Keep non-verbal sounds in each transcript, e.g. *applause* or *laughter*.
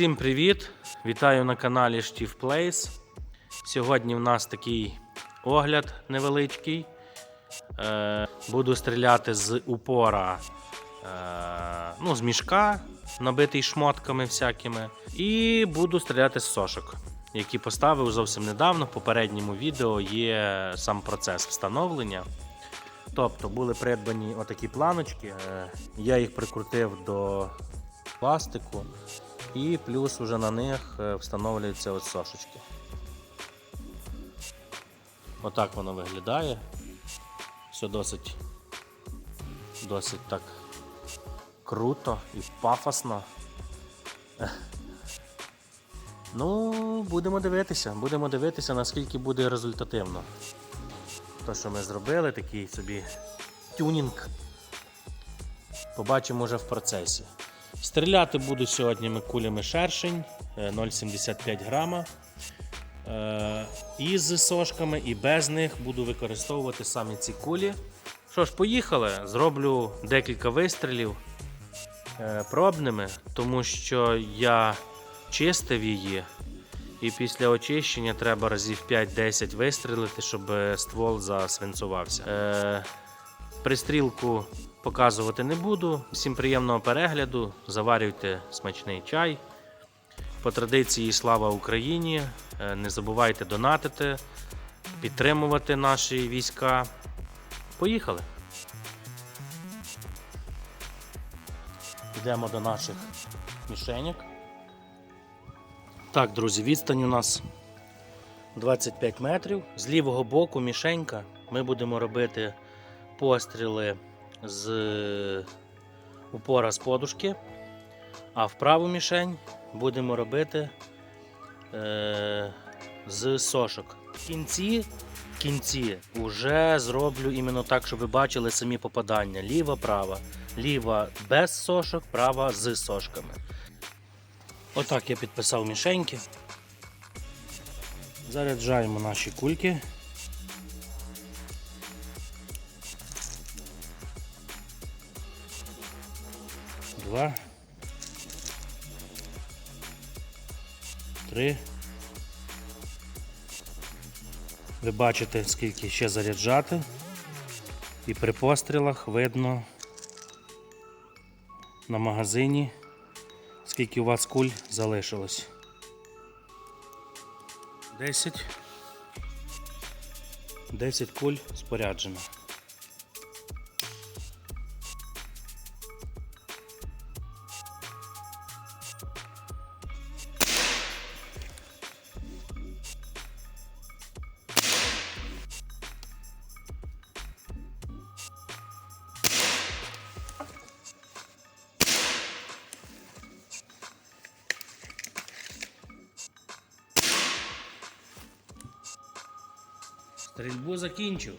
Всім привіт! Вітаю на каналі Штів Плейс. Сьогодні в нас такий огляд невеличкий. Е, буду стріляти з упора, е, ну, з мішка, набитий шмотками всякими. І буду стріляти з сошок, які поставив зовсім недавно. В попередньому відео є сам процес встановлення. Тобто були придбані отакі планочки. е, Я їх прикрутив до пластику. І плюс уже на них е, встановлюються ось сошечки. Отак воно виглядає. Все досить, досить так круто і пафосно. *laughs* Ну, будемо дивитися, будемо дивитися, наскільки буде результативно. То, що ми зробили, такий собі тюнінг. Побачимо вже в процесі. Стріляти буду сьогодні ми кулями шершень е, 0,75 грама. Е, І з сошками, і без них буду використовувати саме ці кулі. Що ж, поїхали. Зроблю декілька вистрілів е, пробними, тому що я чистив її. І після очищення треба разів 5-10 вистрілити, щоб ствол засвинцувався. Е, Пристрілку показувати не буду. Всім приємного перегляду. Заварюйте смачний чай. По традиції слава Україні! Е, Не забувайте донатити, підтримувати наші війська. Поїхали! Йдемо до наших мішеньок. Так, друзі, відстань у нас 25 метрів. З лівого боку мішенька. Ми будемо робити постріли з упора з подушки, а в праву мішень будемо робити е, з сошок. В кінці, кінці вже зроблю іменно так, щоб ви бачили самі попадання. Ліва, права. Ліва без сошок, права з сошками. Отак я підписав мішеньки. Заряджаємо наші кульки. Два. Три. Ви бачите, скільки ще заряджати. І при пострілах видно на магазині, скільки у вас куль залишилось. 10. 10 куль споряджено. Стрільбу закінчив.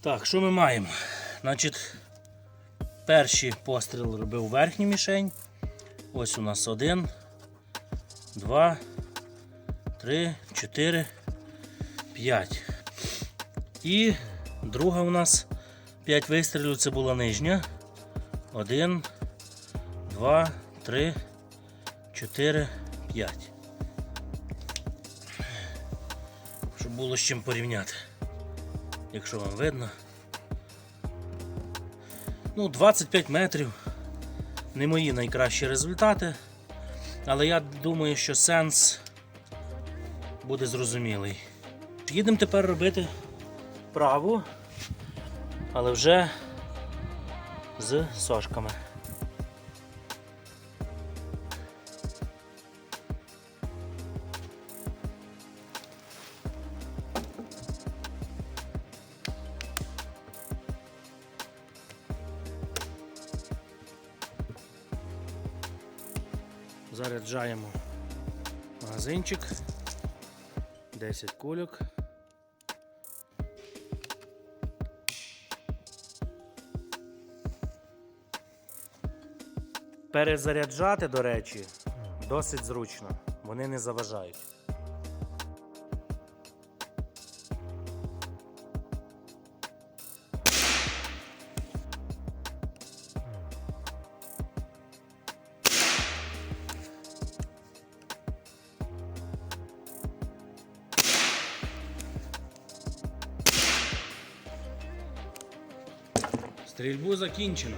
Так, що ми маємо? Значить, перший постріл робив верхню мішень. Ось у нас один, два, три, чотири, п'ять. І друга у нас 5 вистрілів, це була нижня. Один, два, три, чотири, п'ять. Було з чим порівняти. Якщо вам видно. Ну, 25 метрів. Не мої найкращі результати. Але я думаю, що сенс буде зрозумілий. Їдемо тепер робити праву, але вже з сошками. Заряджаємо магазинчик, 10 кульок. Перезаряджати, до речі, досить зручно, вони не заважають. Стрільбу закінчено.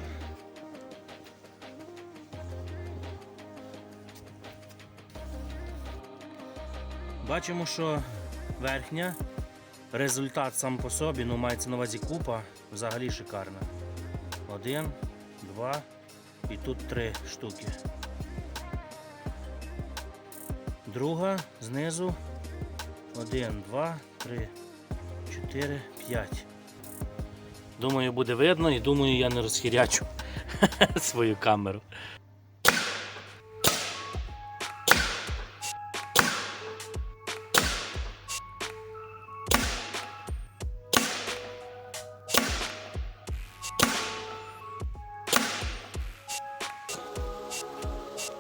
Бачимо, що верхня результат сам по собі, ну мається на увазі купа, взагалі шикарна. Один, два і тут три штуки. Друга знизу. Один, два, три, чотири, п'ять. Думаю, буде видно і думаю, я не розхірячу *laughs* свою камеру.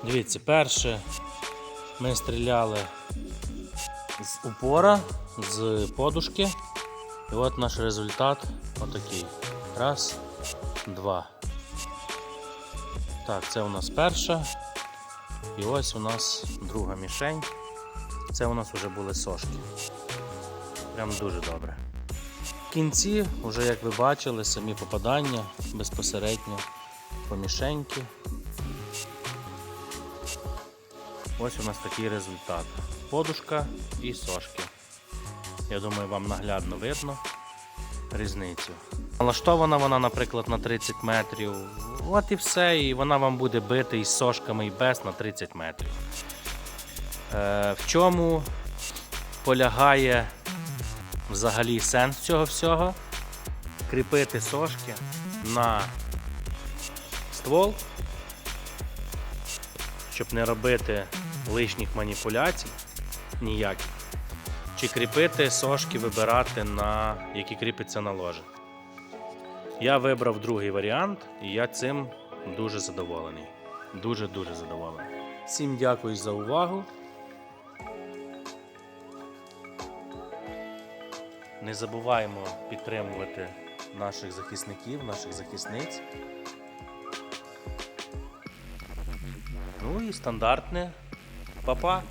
Дивіться, перше ми стріляли з упора, з подушки. І от наш результат отакий. Раз, два. Так, це у нас перша. І ось у нас друга мішень. Це у нас вже були сошки. Прям дуже добре. В кінці, вже як ви бачили, самі попадання безпосередньо по мішеньки. Ось у нас такий результат. Подушка і сошки. Я думаю, вам наглядно видно різницю. Налаштована вона, наприклад, на 30 метрів. От і все, і вона вам буде бити із сошками і без на 30 метрів. Е, в чому полягає взагалі сенс цього всього? Кріпити сошки на ствол, щоб не робити лишніх маніпуляцій ніяких. Чи кріпити сошки, вибирати на які кріпиться на ложе. Я вибрав другий варіант, і я цим дуже задоволений. Дуже-дуже задоволений. Всім дякую за увагу. Не забуваємо підтримувати наших захисників, наших захисниць. Ну і стандартне Па-па!